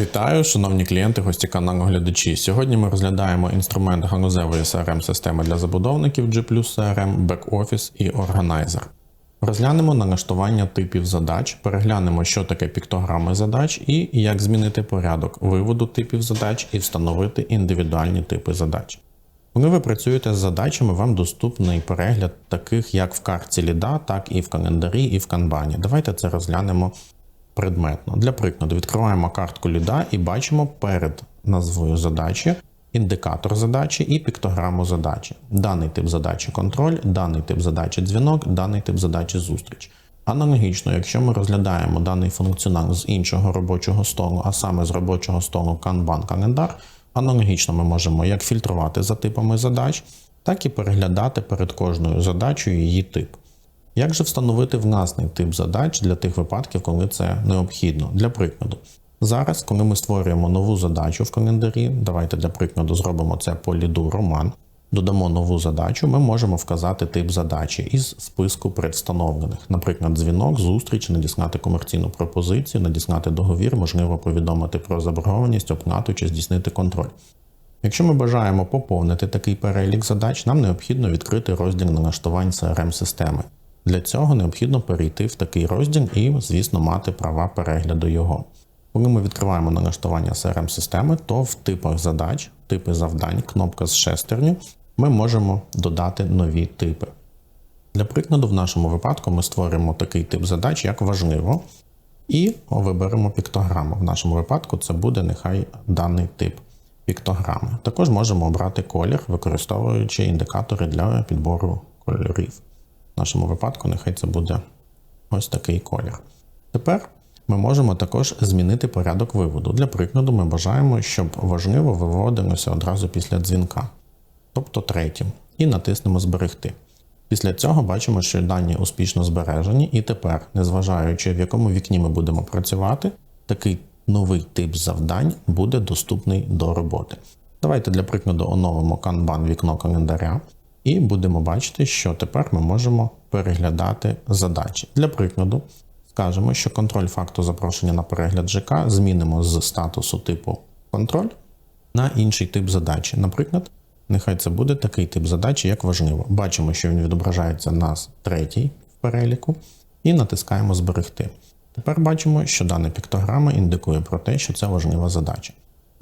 Вітаю, шановні клієнти, гості каналу глядачі. Сьогодні ми розглядаємо інструмент ганузевої crm системи для забудовників G CRM, Backoffice і Organizer. Розглянемо налаштування типів задач, переглянемо, що таке піктограми задач і як змінити порядок виводу типів задач і встановити індивідуальні типи задач. Коли ви працюєте з задачами, вам доступний перегляд таких як в картці ліда, так і в календарі, і в канбані. Давайте це розглянемо предметно. Для прикладу, відкриваємо картку ліда і бачимо перед назвою задачі індикатор задачі і піктограму задачі. Даний тип задачі контроль, даний тип задачі дзвінок, даний тип задачі зустріч. Аналогічно, якщо ми розглядаємо даний функціонал з іншого робочого столу, а саме з робочого столу Kanban календар, аналогічно ми можемо як фільтрувати за типами задач, так і переглядати перед кожною задачею її тип. Як же встановити власний тип задач для тих випадків, коли це необхідно? Для прикладу, зараз, коли ми створюємо нову задачу в календарі, давайте для прикладу зробимо це по ліду роман, додамо нову задачу, ми можемо вказати тип задачі із списку предвстановлених, наприклад, дзвінок, зустріч, надіслати комерційну пропозицію, надіслати договір, можливо, повідомити про заборгованість, оплату чи здійснити контроль. Якщо ми бажаємо поповнити такий перелік задач, нам необхідно відкрити розділ налаштувань crm системи для цього необхідно перейти в такий розділ і, звісно, мати права перегляду його. Коли ми відкриваємо налаштування crm системи то в типах задач, типи завдань, кнопка з шестерню, ми можемо додати нові типи. Для прикладу, в нашому випадку ми створимо такий тип задач, як важливо, і виберемо піктограму. В нашому випадку це буде нехай даний тип піктограми. Також можемо обрати колір, використовуючи індикатори для підбору кольорів. Нашому випадку, нехай це буде ось такий колір. Тепер ми можемо також змінити порядок виводу. Для прикладу, ми бажаємо, щоб важливо виводилося одразу після дзвінка, тобто третім, і натиснемо Зберегти. Після цього бачимо, що дані успішно збережені, і тепер, незважаючи в якому вікні ми будемо працювати, такий новий тип завдань буде доступний до роботи. Давайте для прикладу оновимо Kanban вікно календаря. І будемо бачити, що тепер ми можемо переглядати задачі. Для прикладу, скажемо, що контроль факту запрошення на перегляд ЖК змінимо з статусу типу контроль на інший тип задачі. Наприклад, нехай це буде такий тип задачі, як важливо. Бачимо, що він відображається на третій в переліку, і натискаємо Зберегти. Тепер бачимо, що дана піктограма індикує про те, що це важлива задача.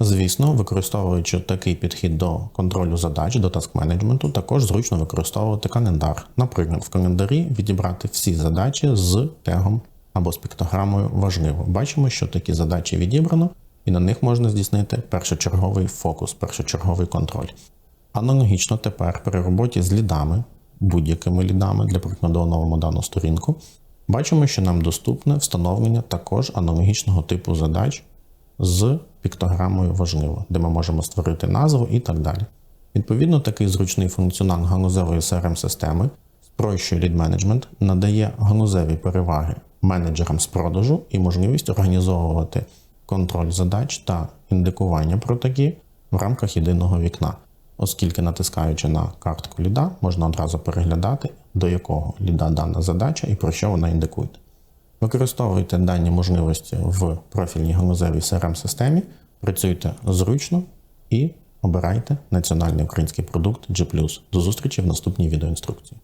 Звісно, використовуючи такий підхід до контролю задач, до таск менеджменту, також зручно використовувати календар. Наприклад, в календарі відібрати всі задачі з тегом або з піктограмою важливо. Бачимо, що такі задачі відібрано, і на них можна здійснити першочерговий фокус, першочерговий контроль. Аналогічно тепер при роботі з лідами, будь-якими лідами, для прикладу, оновимо дану сторінку, бачимо, що нам доступне встановлення також аналогічного типу задач з піктограмою важливо, де ми можемо створити назву і так далі. Відповідно, такий зручний функціонал ганузевої crm системи спрощує лід менеджмент, надає ганузеві переваги менеджерам з продажу і можливість організовувати контроль задач та індикування про такі в рамках єдиного вікна, оскільки натискаючи на картку ліда, можна одразу переглядати, до якого ліда дана задача і про що вона індикує. Використовуйте дані можливості в профільній галузевій crm системі працюйте зручно і обирайте національний український продукт G+. До зустрічі в наступній відеоінструкції.